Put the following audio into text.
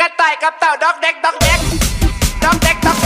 กระต่ายกับเต่าด็อกเด็กด็อกเด็กด็อกเด็กดอก